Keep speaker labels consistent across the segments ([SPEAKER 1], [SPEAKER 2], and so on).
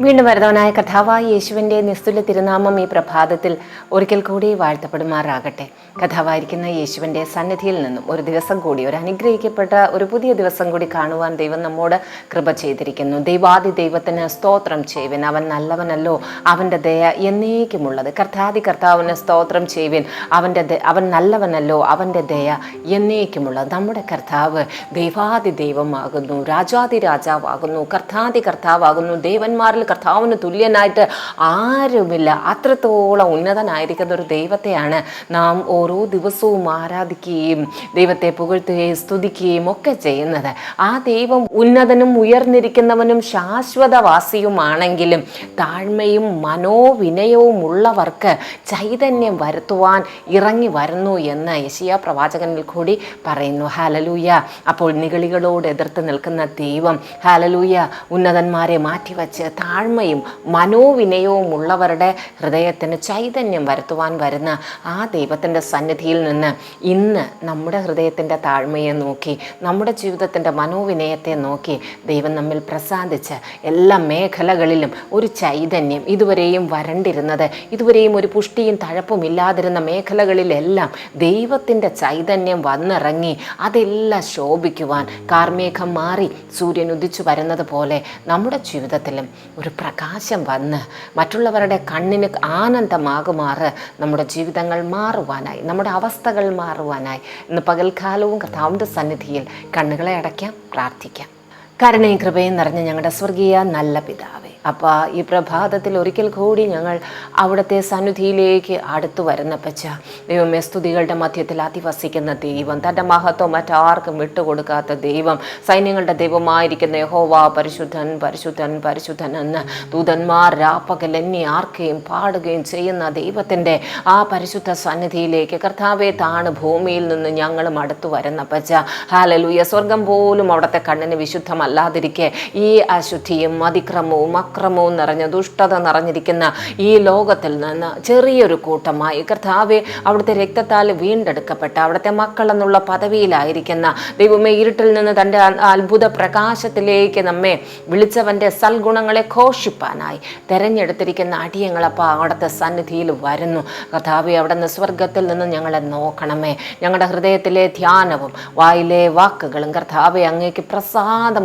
[SPEAKER 1] വീണ്ടും വരുന്നവനായ കഥാവായ യേശുവിന്റെ നിസ്തുല്യ തിരുനാമം ഈ പ്രഭാതത്തിൽ ഒരിക്കൽ കൂടി വാഴ്ത്തപ്പെടുമാറാകട്ടെ. കഥാവായിരിക്കുന്ന യേശുവിന്റെ സന്നിധിയിൽ നിന്നും ഒരു ദിവസം കൂടി ഒരു അനുഗ്രഹിക്കപ്പെട്ട ഒരു പുതിയ ദിവസം കൂടി കാണുവാൻ ദൈവം നമ്മോട് കൃപ ചെയ്തിരിക്കുന്നു. ദൈവാദി ദൈവത്തിന് സ്തോത്രം ചെയ്യുവിൻ. അവൻ നല്ലവനല്ലോ അവന്റെ ദയ എന്നേക്കുമുള്ളത്. കർത്താദി കർത്താവിന് സ്തോത്രം ചെയ്യുവിൻ. അവന്റെ അവൻ നല്ലവനല്ലോ അവന്റെ ദയ എന്നേക്കുമുള്ളത്. നമ്മുടെ കർത്താവ് ദൈവാദി ദൈവമാകുന്നു രാജാതി രാജാവാകുന്നു കർത്താതി കർത്താവാകുന്നു ദേവന്മാരിൽ കർത്താവിന് തുല്യനായിട്ട് ആരുമില്ല. അത്രത്തോളം ഉന്നതനായിരിക്കുന്ന ഒരു ദൈവത്തെയാണ് നാം ഓരോ ദിവസവും ആരാധിക്കുകയും ദൈവത്തെ പുകഴ്ത്തുകയും സ്തുതിക്കുകയും ഒക്കെ ചെയ്യുന്നത്. ആ ദൈവം ഉന്നതനും ഉയർന്നിരിക്കുന്നവനും ശാശ്വതവാസിയുമാണെങ്കിലും താഴ്മയും മനോവിനയവും ഉള്ളവർക്ക് ചൈതന്യം വരുത്തുവാൻ ഇറങ്ങി വരുന്നു എന്ന് യശിയ പ്രവാചകനിൽ കൂടി പറയുന്നു. ഹാലലൂയ അപ്പോൾ നിഗളികളോട് എതിർത്ത് നിൽക്കുന്ന ദൈവം ഹാലലൂയ ഉന്നതന്മാരെ മാറ്റിവെച്ച് താഴ്മയും മനോവിനയവും ഉള്ളവരുടെ ഹൃദയത്തിന് ചൈതന്യം വരുത്തുവാൻ വരുന്ന ആ ദൈവത്തിന്റെ സന്നിധിയിൽ നിന്ന് ഇന്ന് നമ്മുടെ ഹൃദയത്തിന്റെ താഴ്മയെ നോക്കി നമ്മുടെ ജീവിതത്തിന്റെ മനോവിനയത്തെ നോക്കി ദൈവം നമ്മിൽ പ്രസാദിച്ച് എല്ലാ മേഖലകളിലും ഒരു ചൈതന്യം ഇതുവരെയും വരണ്ടിരുന്നത് ഇതുവരെയും ഒരു പുഷ്ടിയും തഴപ്പും ഇല്ലാതിരുന്ന മേഖലകളിലെല്ലാം ദൈവത്തിന്റെ ചൈതന്യം വന്നിറങ്ങി അതെല്ലാം ശോഭിക്കുവാൻ കാർമേഘം മാറി സൂര്യൻ ഉദിച്ചു വരുന്നത് പോലെ നമ്മുടെ ജീവിതത്തിലും ഒരു പ്രകാശം വന്ന് മറ്റുള്ളവരുടെ കണ്ണിന് ആനന്ദമാകുമാറ് നമ്മുടെ ജീവിതങ്ങൾ മാറുവാനായി നമ്മുടെ അവസ്ഥകൾ മാറുവാനായി. ഇന്ന് പകൽക്കാലവും കർത്താവിന്റെ സന്നിധിയിൽ കണ്ണുകളെ അടയ്ക്കാം പ്രാർത്ഥിക്കാം. കരുണയും കൃപയും നിറഞ്ഞ ഞങ്ങളുടെ സ്വർഗീയ നല്ല പിതാവേ. അപ്പോൾ ഈ പ്രഭാതത്തിൽ ഒരിക്കൽ കൂടി ഞങ്ങൾ അവിടുത്തെ സന്നിധിയിലേക്ക് അടുത്തു വരുന്ന പച്ച ദൈവമേ സ്തുതികളുടെ മധ്യത്തിൽ അധിവസിക്കുന്ന ദൈവം തന്റെ മഹത്വം മറ്റാർക്കും വിട്ടുകൊടുക്കാത്ത ദൈവം സൈന്യങ്ങളുടെ ദൈവമായിരിക്കുന്ന യഹോവ പരിശുദ്ധൻ പരിശുദ്ധൻ പരിശുദ്ധൻ എന്ന് ദൂതന്മാർ രാപ്പകൽ എന്നെ ആർക്കുകയും പാടുകയും ചെയ്യുന്ന ദൈവത്തിന്റെ ആ പരിശുദ്ധ സന്നിധിയിലേക്ക് കർത്താവെ താണ് ഭൂമിയിൽ നിന്ന് ഞങ്ങളും അടുത്തു വരുന്ന പച്ച ഹാലലൂയ സ്വർഗം പോലും അവിടുത്തെ കണ്ണിന് വിശുദ്ധമല്ലാതിരിക്കെ ഈ അശുദ്ധിയും അതിക്രമവും അക്രമവും നിറഞ്ഞ ദുഷ്ടത നിറഞ്ഞിരിക്കുന്ന ഈ ലോകത്തിൽ നിന്ന് ചെറിയൊരു കൂട്ടമായി കർത്താവെ അവിടുത്തെ രക്തത്താൽ വീണ്ടെടുക്കപ്പെട്ട അവിടുത്തെ മക്കൾ എന്നുള്ള പദവിയിലായിരിക്കുന്ന ദൈവമേ ഇരുട്ടിൽ നിന്ന് തന്റെ അത്ഭുത പ്രകാശത്തിലേക്ക് നമ്മെ വിളിച്ചവന്റെ സൽഗുണങ്ങളെ ഘോഷിപ്പാനായി തെരഞ്ഞെടുത്തിരിക്കുന്ന അടിയങ്ങളപ്പോൾ അവിടുത്തെ സന്നിധിയിൽ വരുന്നു. കർത്താവെ അവിടെ നിന്ന് സ്വർഗത്തിൽ നിന്ന് ഞങ്ങളെ നോക്കണമേ. ഞങ്ങളുടെ ഹൃദയത്തിലെ ധ്യാനവും വായിലെ വാക്കുകളും കർത്താവെ അങ്ങേക്ക്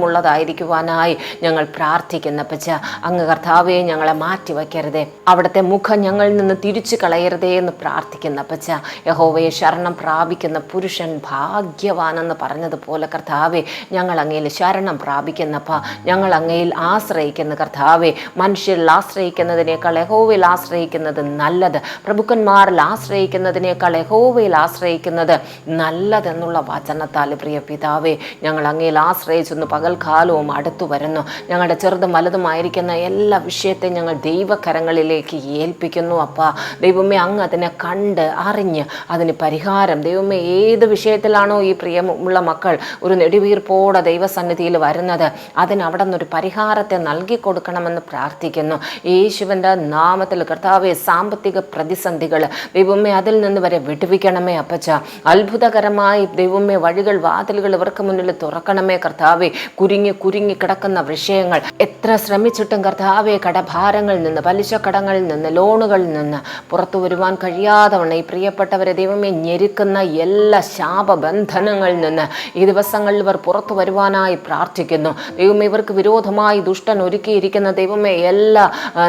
[SPEAKER 1] പ്രസാദമുള്ളതായിരിക്കുവാനായി ഞങ്ങൾ പ്രാർത്ഥിക്കുന്ന. പച്ച അങ്ങ് കർത്താവെ ഞങ്ങളെ മാറ്റി വയ്ക്കരുതേ അവിടുത്തെ മുഖം ഞങ്ങളിൽ നിന്ന് തിരിച്ചു കളയരുതേ എന്ന് പ്രാർത്ഥിക്കുന്ന. പച്ച യഹോവയെ ശരണം പ്രാപിക്കുന്ന പുരുഷൻ ഭാഗ്യവാനെന്ന് പറഞ്ഞതുപോലെ കർത്താവെ ഞങ്ങൾ അങ്ങയിൽ ശരണം പ്രാപിക്കുന്നപ്പ ഞങ്ങൾ അങ്ങയിൽ ആശ്രയിക്കുന്ന കർത്താവെ. മനുഷ്യരിൽ ആശ്രയിക്കുന്നതിനേക്കാൾ യഹോവയിൽ ആശ്രയിക്കുന്നത് നല്ലത്. പ്രഭുക്കന്മാരിൽ ആശ്രയിക്കുന്നതിനേക്കാൾ യഹോവയിൽ ആശ്രയിക്കുന്നത് നല്ലതെന്നുള്ള വചനത്താൽ പ്രിയ പിതാവെ ഞങ്ങൾ അങ്ങയിൽ ആശ്രയിച്ചൊന്ന് പകൽക്കാലവും അടുത്തു വരുന്നു. ഞങ്ങളുടെ ചെറുതും വലുതുമായിരിക്കുന്ന എല്ലാ വിഷയത്തെയും ഞങ്ങൾ ദൈവകരങ്ങളിലേക്ക് ഏൽപ്പിക്കുന്നു അപ്പ. ദൈവമേ അങ്ങ് അതിനെ കണ്ട് അറിഞ്ഞ് അതിന് പരിഹാരം. ദൈവമേ ഏത് വിഷയത്തിലാണോ ഈ പ്രിയമുള്ള മക്കൾ ഒരു നെടുവീർപ്പോടെ ദൈവസന്നിധിയിൽ വരുന്നത് അതിന് അവിടെ നിന്നൊരു പരിഹാരത്തെ നൽകി കൊടുക്കണമെന്ന് പ്രാർത്ഥിക്കുന്നു. യേശുവിന്റെ നാമത്തിൽ കർത്താവെ സാമ്പത്തിക പ്രതിസന്ധികൾ ദൈവമേ അതിൽ നിന്ന് വരെ വിടുവിക്കണമേ അപ്പച്ച. അത്ഭുതകരമായി ദൈവമേ വഴികൾ വാതിലുകൾ ഇവർക്ക് മുന്നിൽ തുറക്കണമേ കർത്താവെ. കുരുങ്ങി കുരുങ്ങി കിടക്കുന്ന വിഷയങ്ങൾ. എത്ര ശ്രമിച്ചിട്ടും കർത്താവെ കടഭാരങ്ങളിൽ നിന്ന് പലിശ കടങ്ങളിൽ നിന്ന് ലോണുകളിൽ നിന്ന് പുറത്തു വരുവാൻ കഴിയാതവണ്ണം ഈ പ്രിയപ്പെട്ടവരെ ദൈവമേ ഞെരുക്കുന്ന എല്ലാ ശാപബന്ധനങ്ങളിൽ നിന്ന് ഈ ദിവസങ്ങളിൽ ഇവർ പുറത്തു വരുവാനായി പ്രാർത്ഥിക്കുന്നു. ദൈവമേ ഇവർക്ക് വിരോധമായി ദുഷ്ടൻ ഒരുക്കിയിരിക്കുന്ന ദൈവമേ എല്ലാ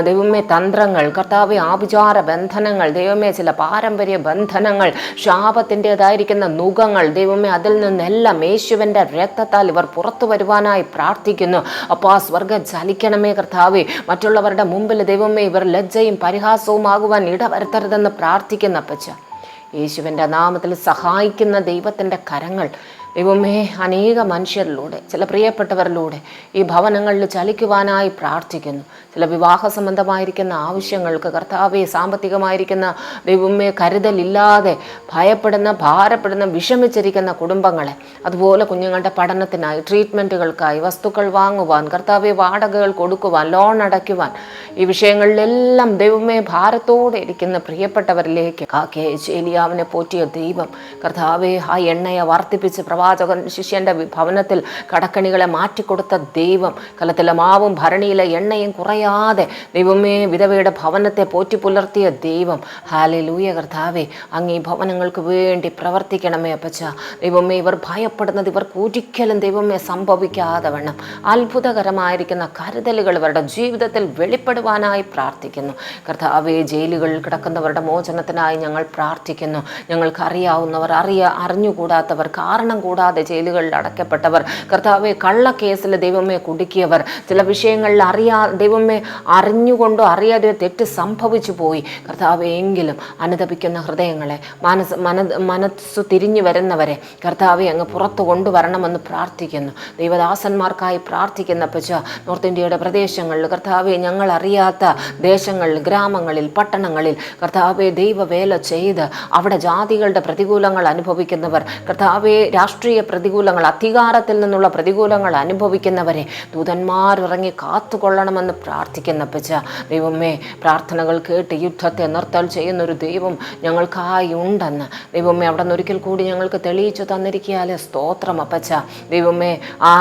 [SPEAKER 1] ദൈവമേ തന്ത്രങ്ങൾ കർത്താവെ ആഭിചാര ബന്ധനങ്ങൾ ദൈവമേ ചില പാരമ്പര്യ ബന്ധനങ്ങൾ ശാപത്തിന്റെതായിരിക്കുന്ന നുഖങ്ങൾ ദൈവമേ അതിൽ നിന്നെല്ലാം യേശുവിന്റെ രക്തത്താൽ ഇവർ പുറത്തു വരുവാനായി പ്രാർത്ഥിക്കുന്നു. അപ്പോൾ ആ സ്വർഗം ചലിക്കണമേ കർത്താവേ. മറ്റുള്ളവരുടെ മുമ്പിൽ ദൈവമേ ഇവർ ലജ്ജയും പരിഹാസവും ആകുവാൻ ഇടവരുത്തരുതെന്ന് പ്രാർത്ഥിക്കുന്ന അപ്പച്ച. യേശുവിന്റെ നാമത്തിൽ സഹായിക്കുന്ന ദൈവത്തിന്റെ കരങ്ങൾ ദൈവമേ അനേക മനുഷ്യരിലൂടെ ചില പ്രിയപ്പെട്ടവരിലൂടെ ഈ ഭവനങ്ങളിൽ ചലിക്കുവാനായി പ്രാർത്ഥിക്കുന്നു. ചില വിവാഹ സംബന്ധമായിരിക്കുന്ന ആവശ്യങ്ങൾക്ക് കർത്താവെ സാമ്പത്തികമായിരിക്കുന്ന ദൈവമേ കരുതലില്ലാതെ ഭയപ്പെടുന്ന ഭാരപ്പെടുന്ന വിഷമിച്ചിരിക്കുന്ന കുടുംബങ്ങളെ അതുപോലെ കുഞ്ഞുങ്ങളുടെ പഠനത്തിനായി ട്രീറ്റ്മെന്റുകൾക്കായി വസ്തുക്കൾ വാങ്ങുവാൻ കർത്താവെ വാടകകൾ കൊടുക്കുവാൻ ലോൺ അടയ്ക്കുവാൻ ഈ വിഷയങ്ങളിലെല്ലാം ദൈവമേ ഭാരത്തോടെ ഇരിക്കുന്ന പ്രിയപ്പെട്ടവരിലേക്ക് കാക്കേ ചേലിയാവിനെ പോറ്റിയ ദൈവം കർത്താവെ ആ എണ്ണയെ വർദ്ധിപ്പിച്ച് പ്രവാ പ്രവാചകൻ ശിഷ്യന്റെ ഭവനത്തിൽ കടക്കണികളെ മാറ്റിക്കൊടുത്ത ദൈവം. കലത്തിലെ മാവും ഭരണിയിലെ എണ്ണയും കുറയാതെ ദൈവമേ വിധവയുടെ ഭവനത്തെ പോറ്റി പുലർത്തിയ ദൈവം. ഹാലെ ലൂയ കർത്താവേ അങ്ങ് ഈ ഭവനങ്ങൾക്ക് വേണ്ടി പ്രവർത്തിക്കണമേ അപ്പച്ച. ദൈവമേ ഇവർ ഭയപ്പെടുന്നത് ഇവർക്ക് ഒരിക്കലും ദൈവമേ സംഭവിക്കാതെ വേണം അത്ഭുതകരമായിരിക്കുന്ന കരുതലുകൾ ഇവരുടെ ജീവിതത്തിൽ വെളിപ്പെടുവാനായി പ്രാർത്ഥിക്കുന്നു. കർത്താവെ ജയിലുകളിൽ കിടക്കുന്നവരുടെ മോചനത്തിനായി ഞങ്ങൾ പ്രാർത്ഥിക്കുന്നു. ഞങ്ങൾക്ക് അറിയാവുന്നവർ അറിയ അറിഞ്ഞുകൂടാത്തവർ കാരണം കൂടാതെ ജയിലുകളിൽ അടയ്ക്കപ്പെട്ടവർ. കർത്താവെ കേസിൽ ദൈവമേ കുടുക്കിയവർ. ചില വിഷയങ്ങളിൽ അറിയാ ദൈവമേ അറിഞ്ഞുകൊണ്ടോ അറിയാതെ തെറ്റ് സംഭവിച്ചു പോയി. കർത്താവെ എങ്കിലും അനുദപിക്കുന്ന ഹൃദയങ്ങളെ മനസ്സ് മന മനസ്സു തിരിഞ്ഞു വരുന്നവരെ കർത്താവെ അങ്ങ് പുറത്തു കൊണ്ടുവരണമെന്ന് പ്രാർത്ഥിക്കുന്നു. ദൈവദാസന്മാർക്കായി പ്രാർത്ഥിക്കുന്ന പച്ച നോർത്ത് ഇന്ത്യയുടെ പ്രദേശങ്ങളിൽ കർത്താവെ ഞങ്ങൾ അറിയാത്ത ദേശങ്ങളിൽ ഗ്രാമങ്ങളിൽ പട്ടണങ്ങളിൽ കർത്താവെ ദൈവവേല ചെയ്ത് അവിടെ ജാതികളുടെ പ്രതികൂലങ്ങൾ അനുഭവിക്കുന്നവർ കർത്താവെ രാഷ്ട്രീയ പ്രതികൂലങ്ങൾ അധികാരത്തിൽ നിന്നുള്ള പ്രതികൂലങ്ങൾ അനുഭവിക്കുന്നവരെ ദൂതന്മാരിറങ്ങി കാത്തുകൊള്ളണമെന്ന് പ്രാർത്ഥിക്കുന്ന പച്ച ദൈവമേ പ്രാർത്ഥനകൾ കേട്ട് യുദ്ധത്തെ നിർത്തൽ ചെയ്യുന്ന ഒരു ദൈവം ഞങ്ങൾക്കായി ഉണ്ടെന്ന്. ദൈവമേ അവിടെ നിന്ന് ഒരിക്കൽ കൂടി ഞങ്ങൾക്ക് തെളിയിച്ചു തന്നിരിക്കാലെ സ്തോത്രം അപ്പച്ച. ദൈവമേ ആ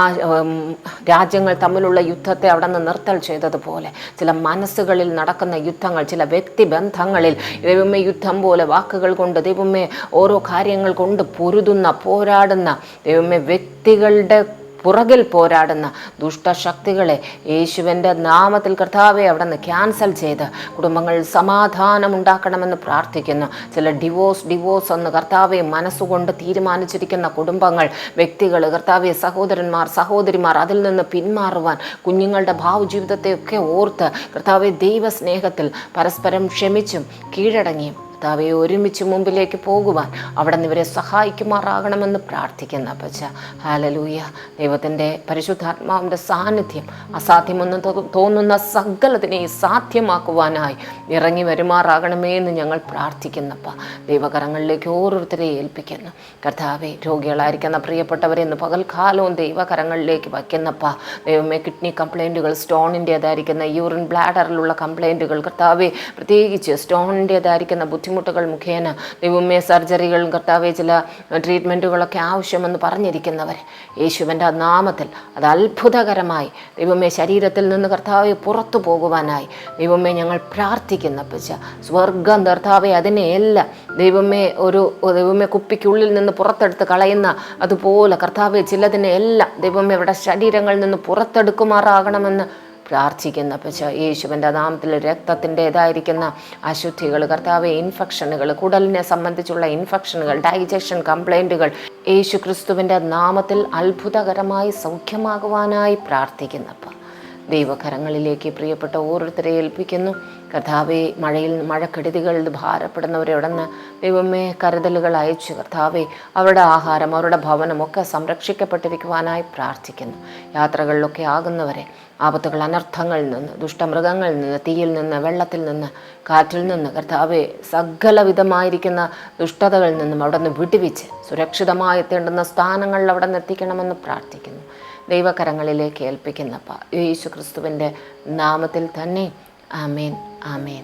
[SPEAKER 1] രാജ്യങ്ങൾ തമ്മിലുള്ള യുദ്ധത്തെ അവിടെ നിന്ന് നിർത്തൽ ചെയ്തതുപോലെ ചില മനസ്സുകളിൽ നടക്കുന്ന യുദ്ധങ്ങൾ ചില വ്യക്തിബന്ധങ്ങളിൽ ദൈവമേ യുദ്ധം പോലെ വാക്കുകൾ കൊണ്ട് ദൈവമേ ഓരോ കാര്യങ്ങൾ കൊണ്ട് പൊരുതുന്ന പോരാടുന്ന ദൈവമേ വ്യക്തികളുടെ പുറകിൽ പോരാടുന്ന ദുഷ്ടശക്തികളെ യേശുവിന്റെ നാമത്തിൽ കർത്താവെ അവിടെ നിന്ന് ക്യാൻസൽ ചെയ്ത് കുടുംബങ്ങൾ സമാധാനം ഉണ്ടാക്കണമെന്ന് പ്രാർത്ഥിക്കുന്നു. ചില ഡിവോഴ്സ് ഡിവോഴ്സ് എന്ന് കർത്താവെ മനസ്സുകൊണ്ട് തീരുമാനിച്ചിരിക്കുന്ന കുടുംബങ്ങൾ വ്യക്തികൾ കർത്താവെ സഹോദരന്മാർ സഹോദരിമാർ അതിൽ നിന്ന് പിന്മാറുവാൻ കുഞ്ഞുങ്ങളുടെ ഭാവജീവിതത്തെയൊക്കെ ഓർത്ത് കർത്താവെ ദൈവസ്നേഹത്തിൽ പരസ്പരം ക്ഷമിച്ചും കീഴടങ്ങിയും കർത്താവെ ഒരുമിച്ച് മുമ്പിലേക്ക് പോകുവാൻ അവിടെ നിന്ന് ഇവരെ സഹായിക്കുമാറാകണമെന്ന് പ്രാർത്ഥിക്കുന്ന പച്ച ഹാലലൂയ ദൈവത്തിന്റെ പരിശുദ്ധാത്മാവിന്റെ സാന്നിധ്യം അസാധ്യമെന്ന് തോന്നുന്ന സകലത്തിനെയും സാധ്യമാക്കുവാനായി ഇറങ്ങി വരുമാറാകണമേ എന്ന് ഞങ്ങൾ പ്രാർത്ഥിക്കുന്നപ്പ ദൈവകരങ്ങളിലേക്ക് ഓരോരുത്തരെ ഏൽപ്പിക്കുന്നു. കർത്താവെ രോഗികളായിരിക്കുന്ന പ്രിയപ്പെട്ടവരെ ഇന്ന് പകൽക്കാലവും ദൈവകരങ്ങളിലേക്ക് വയ്ക്കുന്നപ്പ ദൈവമേ കിഡ്നി കംപ്ലൈന്റുകൾ സ്റ്റോണിന്റേതായിരിക്കുന്ന യൂറിൻ ബ്ലാഡറിലുള്ള കംപ്ലൈന്റുകൾ കർത്താവെ പ്രത്യേകിച്ച് സ്റ്റോണിന്റേതായിരിക്കുന്ന ബുദ്ധിമുട്ടുകൾ മുഖേന ദൈവമേ സർജറികൾ കർത്താവെ ചില ട്രീറ്റ്മെന്റുകളൊക്കെ ആവശ്യമെന്ന് പറഞ്ഞിരിക്കുന്നവർ യേശുവിന്റെ നാമത്തിൽ അത് അത്ഭുതകരമായി ദൈവമേ ശരീരത്തിൽ നിന്ന് കർത്താവെ പുറത്തു പോകുവാനായി ദൈവമേ ഞങ്ങൾ പ്രാർത്ഥിക്കുന്ന പച്ച സ്വർഗം കർത്താവെ അതിനെയെല്ലാം ദൈവമേ ഒരു ദൈവമേ കുപ്പിക്കുള്ളിൽ നിന്ന് പുറത്തെടുത്ത് കളയുന്ന അതുപോലെ കർത്താവെ ചിലതിനെ എല്ലാം ദൈവമേ ഇവിടെ ശരീരങ്ങളിൽ നിന്ന് പുറത്തെടുക്കുമാറാകണമെന്ന് പ്രാർത്ഥിക്കുന്ന പച്ച യേശുവിന്റെ നാമത്തിൽ രക്തത്തിന്റെതായിരിക്കുന്ന അശുദ്ധികൾ കർത്താവ് ഇൻഫെക്ഷനുകൾ കുടലിനെ സംബന്ധിച്ചുള്ള ഇൻഫെക്ഷനുകൾ ഡൈജഷൻ കംപ്ലൈന്റുകൾ യേശു ക്രിസ്തുവിന്റെ നാമത്തിൽ അത്ഭുതകരമായി സൗഖ്യമാകുവാനായി പ്രാർത്ഥിക്കുന്നപ്പ ദൈവകരങ്ങളിലേക്ക് പ്രിയപ്പെട്ട ഓരോരുത്തരെ ഏൽപ്പിക്കുന്നു. കർത്താവെ മഴയിൽ മഴക്കെടുതികളിൽ ഭാരപ്പെടുന്നവരെ ഉടന്ന് ദൈവമേ കരുതലുകൾ അയച്ചു. കർത്താവെ അവരുടെ ആഹാരം അവരുടെ ഭവനമൊക്കെ സംരക്ഷിക്കപ്പെട്ടിരിക്കുവാനായി പ്രാർത്ഥിക്കുന്നു. യാത്രകളിലൊക്കെ ആകുന്നവരെ ആപത്തുകൾ അനർത്ഥങ്ങളിൽ നിന്ന് ദുഷ്ടമൃഗങ്ങളിൽ നിന്ന് തീയിൽ നിന്ന് വെള്ളത്തിൽ നിന്ന് കാറ്റിൽ നിന്ന് കർത്താവെ സകലവിധമായിരിക്കുന്ന ദുഷ്ടതകളിൽ നിന്നും അവിടെ നിന്ന് വിടുവിച്ച് സുരക്ഷിതമായി എത്തേണ്ടുന്ന സ്ഥാനങ്ങളിൽ അവിടെ നിന്ന് എത്തിക്കണമെന്ന് പ്രാർത്ഥിക്കുന്നു. ദൈവകരങ്ങളിലേക്ക് ഏൽപ്പിക്കുന്നപ്പ യേശു ക്രിസ്തുവിന്റെ നാമത്തിൽ തന്നെ ആമേൻ ആമേൻ.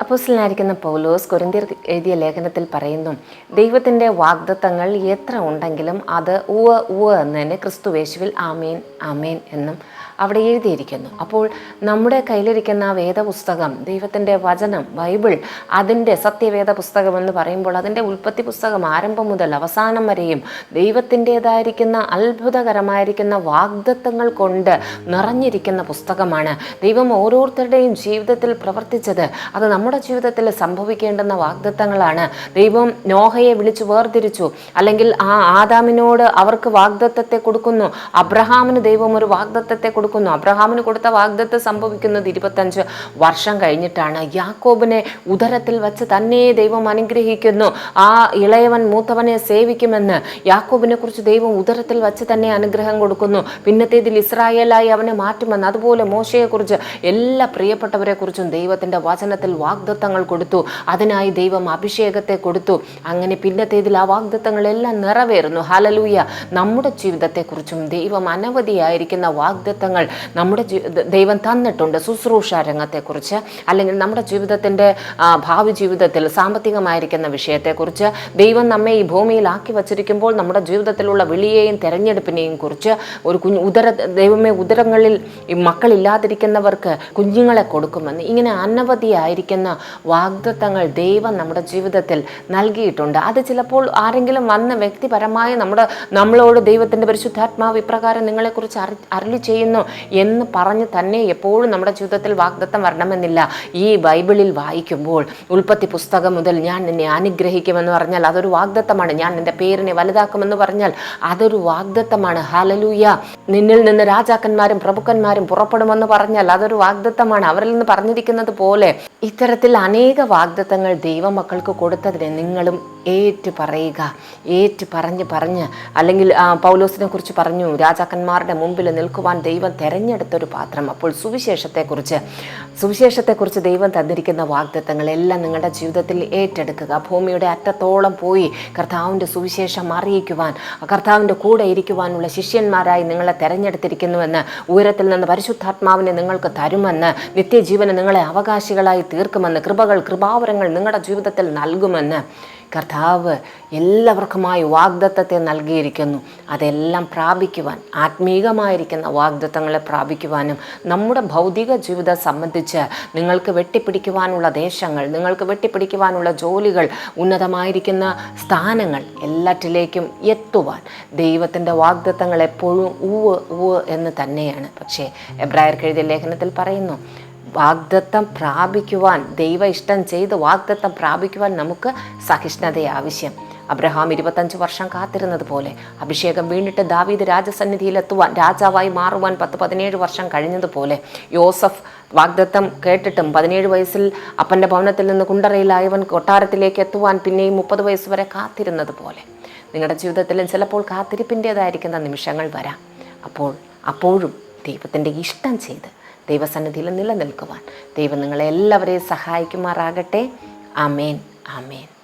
[SPEAKER 1] അപ്പോസിലായിരിക്കുന്ന പൗലോസ് കൊരിന്തിയർ എഴുതിയ ലേഖനത്തിൽ പറയുന്നു ദൈവത്തിന്റെ വാഗ്ദത്തങ്ങൾ എത്ര ഉണ്ടെങ്കിലും അത് ഉവ ഉവ എന്ന് തന്നെ ക്രിസ്തുവേശുവിൽ ആമേൻ ആമേൻ എന്നും അവിടെ എഴുതിയിരിക്കുന്നു. അപ്പോൾ നമ്മുടെ കയ്യിലിരിക്കുന്ന വേദപുസ്തകം ദൈവത്തിന്റെ വചനം ബൈബിൾ അതിന്റെ സത്യവേദ പുസ്തകം എന്ന് പറയുമ്പോൾ അതിന്റെ ഉൽപ്പത്തി പുസ്തകം ആരംഭം മുതൽ അവസാനം വരെയും ദൈവത്തിന്റെതായിരിക്കുന്ന അത്ഭുതകരമായിരിക്കുന്ന വാഗ്ദത്തങ്ങൾ കൊണ്ട് നിറഞ്ഞിരിക്കുന്ന പുസ്തകമാണ്. ദൈവം ഓരോരുത്തരുടെയും ജീവിതത്തിൽ പ്രവർത്തിച്ചത് അത് നമ്മുടെ ജീവിതത്തിൽ സംഭവിക്കേണ്ടുന്ന വാഗ്ദത്തങ്ങളാണ്. ദൈവം നോഹയെ വിളിച്ചു വേർതിരിച്ചു. അല്ലെങ്കിൽ ആ ആദാമിനോട് അവർക്ക് വാഗ്ദത്തത്തെ കൊടുക്കുന്നു. അബ്രഹാമിന് ദൈവം ഒരു വാഗ്ദത്തത്തെ കൊടുക്കുന്നു. അബ്രഹാമിന് കൊടുത്ത വാഗ്ദത്ത് സംഭവിക്കുന്നത് ഇരുപത്തഞ്ച് വർഷം കഴിഞ്ഞിട്ടാണ്. യാക്കോബിനെ ഉദരത്തിൽ വച്ച് തന്നെ ദൈവം അനുഗ്രഹിക്കുന്നു. ആ ഇളയവൻ മൂത്തവനെ സേവിക്കുമെന്ന് യാക്കോബിനെ കുറിച്ച് ദൈവം ഉദരത്തിൽ വച്ച് തന്നെ അനുഗ്രഹം കൊടുക്കുന്നു. പിന്നത്തേതിൽ ഇസ്രായേലായി അവനെ മാറ്റുമെന്ന് അതുപോലെ മോശയെക്കുറിച്ച് എല്ലാ പ്രിയപ്പെട്ടവരെ കുറിച്ചും ദൈവത്തിന്റെ വചനത്തിൽ വാഗ്ദത്തങ്ങൾ കൊടുത്തു. അതിനായി ദൈവം അഭിഷേകത്തെ കൊടുത്തു. അങ്ങനെ പിന്നത്തേതിൽ ആ വാഗ്ദത്തങ്ങളെല്ലാം നിറവേറുന്നു. ഹലലൂയ നമ്മുടെ ജീവിതത്തെക്കുറിച്ചും ദൈവം അനവധിയായിരിക്കുന്ന വാഗ്ദത്തങ്ങൾ വാഗ്ദത്തങ്ങൾ നമ്മുടെ ദൈവം തന്നിട്ടുണ്ട് ശുശ്രൂഷ രംഗത്തെക്കുറിച്ച് അല്ലെങ്കിൽ നമ്മുടെ ജീവിതത്തിന്റെ ഭാവി ജീവിതത്തിൽ സാമ്പത്തികമായിരിക്കുന്ന വിഷയത്തെക്കുറിച്ച് ദൈവം നമ്മെ ഈ ഭൂമിയിലാക്കി വച്ചിരിക്കുമ്പോൾ നമ്മുടെ ജീവിതത്തിലുള്ള വിളിയെയും തെരഞ്ഞെടുപ്പിനെയും കുറിച്ച് ഒരു കുഞ്ഞ് ഉദര ദൈവമേ ഉദരങ്ങളിൽ ഈ മക്കളില്ലാതിരിക്കുന്നവർക്ക് കുഞ്ഞുങ്ങളെ കൊടുക്കുമെന്ന് ഇങ്ങനെ അനവധിയായിരിക്കുന്ന വാഗ്ദത്തങ്ങൾ ദൈവം നമ്മുടെ ജീവിതത്തിൽ നൽകിയിട്ടുണ്ട്. അത് ചിലപ്പോൾ ആരെങ്കിലും വന്ന വ്യക്തിപരമായി നമ്മുടെ നമ്മളോട് ദൈവത്തിന്റെ പരിശുദ്ധാത്മാവ് ഇപ്രകാരം നിങ്ങളെക്കുറിച്ച് അറി അരളി ചെയ്യുന്നു എന്ന് പറഞ്ഞ് തന്നെ എപ്പോഴും നമ്മുടെ ജീവിതത്തിൽ വാഗ്ദത്തം വരണമെന്നില്ല. ഈ ബൈബിളിൽ വായിക്കുമ്പോൾ ഉൽപ്പത്തി പുസ്തകം മുതൽ ഞാൻ നിന്നെ അനുഗ്രഹിക്കുമെന്ന് പറഞ്ഞാൽ അതൊരു വാഗ്ദത്തമാണ്. ഞാൻ നിന്റെ പേരിനെ വലുതാക്കുമെന്ന് പറഞ്ഞാൽ അതൊരു വാഗ്ദത്തമാണ്. ഹാലലൂയ നിന്നിൽ നിന്ന് രാജാക്കന്മാരും പ്രഭുക്കന്മാരും പുറപ്പെടുമെന്ന് പറഞ്ഞാൽ അതൊരു വാഗ്ദത്തമാണ്. അവരിൽ നിന്ന് പറഞ്ഞിരിക്കുന്നത് പോലെ ഇത്തരത്തിൽ അനേക വാഗ്ദത്തങ്ങൾ ദൈവമക്കൾക്ക് കൊടുത്തതിനെ നിങ്ങളും ഏറ്റു പറയുക. ഏറ്റു പറഞ്ഞ് പറഞ്ഞ് അല്ലെങ്കിൽ പൗലോസിനെ കുറിച്ച് പറഞ്ഞു രാജാക്കന്മാരുടെ മുമ്പിൽ നിൽക്കുവാൻ ദൈവം തെരഞ്ഞെടുത്തൊരു പാത്രം. അപ്പോൾ സുവിശേഷത്തെക്കുറിച്ച് സുവിശേഷത്തെക്കുറിച്ച് ദൈവം തന്നിരിക്കുന്ന വാഗ്ദത്തങ്ങളെല്ലാം നിങ്ങളുടെ ജീവിതത്തിൽ ഏറ്റെടുക്കുക. ഭൂമിയുടെ അറ്റത്തോളം പോയി കർത്താവിന്റെ സുവിശേഷം അറിയിക്കുവാൻ കർത്താവിന്റെ കൂടെ ഇരിക്കുവാനുള്ള ശിഷ്യന്മാരായി നിങ്ങളെ തെരഞ്ഞെടുത്തിരിക്കുന്നുവെന്ന് ഉയരത്തിൽ നിന്ന് പരിശുദ്ധാത്മാവിനെ നിങ്ങൾക്ക് തരുമെന്ന് നിത്യജീവന് നിങ്ങളെ അവകാശികളായി തീർക്കുമെന്ന് കൃപകൾ കൃപാവരങ്ങൾ നിങ്ങളുടെ ജീവിതത്തിൽ നൽകുമെന്ന് കർത്താവ് എല്ലാവർക്കുമായി വാഗ്ദത്തത്തെ നൽകിയിരിക്കുന്നു. അതെല്ലാം പ്രാപിക്കുവാൻ ആത്മീകമായിരിക്കുന്ന വാഗ്ദത്തങ്ങളെ പ്രാപിക്കുവാനും നമ്മുടെ ഭൗതിക ജീവിതം സംബന്ധിച്ച് നിങ്ങൾക്ക് വെട്ടിപ്പിടിക്കുവാനുള്ള ദേശങ്ങൾ നിങ്ങൾക്ക് വെട്ടിപ്പിടിക്കുവാനുള്ള ജോലികൾ ഉന്നതമായിരിക്കുന്ന സ്ഥാനങ്ങൾ എല്ലാറ്റിലേക്കും എത്തുവാൻ ദൈവത്തിന്റെ വാഗ്ദത്തങ്ങൾ എപ്പോഴും ഊവ് ഊവ് എന്ന് തന്നെയാണ്. പക്ഷേ എബ്രായർക്ക് എഴുതിയ ലേഖനത്തിൽ പറയുന്നു വാഗ്ദത്തം പ്രാപിക്കുവാൻ ദൈവ ഇഷ്ടം ചെയ്ത് വാഗ്ദത്തം പ്രാപിക്കുവാൻ നമുക്ക് സഹിഷ്ണുത ആവശ്യം. അബ്രഹാം ഇരുപത്തഞ്ച് വർഷം കാത്തിരുന്നത് പോലെ അഭിഷേകം വീണിട്ട് ദാവീദ് രാജസന്നിധിയിലെത്തുവാൻ രാജാവായി മാറുവാൻ പത്ത് പതിനേഴ് വർഷം കഴിഞ്ഞതുപോലെ യോസഫ് വാഗ്ദത്തം കേട്ടിട്ടും പതിനേഴ് വയസ്സിൽ അപ്പന്റെ ഭവനത്തിൽ നിന്ന് കുണ്ടറയിലായവൻ കൊട്ടാരത്തിലേക്ക് എത്തുവാൻ പിന്നെയും മുപ്പത് വയസ്സ് വരെ കാത്തിരുന്നത് പോലെ. നിങ്ങളുടെ ജീവിതത്തിലും ചിലപ്പോൾ കാത്തിരിപ്പിന്റേതായിരിക്കുന്ന നിമിഷങ്ങൾ വരാം. അപ്പോൾ അപ്പോഴും ദൈവത്തിന്റെ ഇഷ്ടം ചെയ്ത് ദൈവസന്നിധിയിൽ നിലനിൽക്കുവാൻ. ദൈവം നിങ്ങളെ എല്ലാവരെയും സഹായിക്കുമാറാകട്ടെ. അമേൻ ആമേൻ.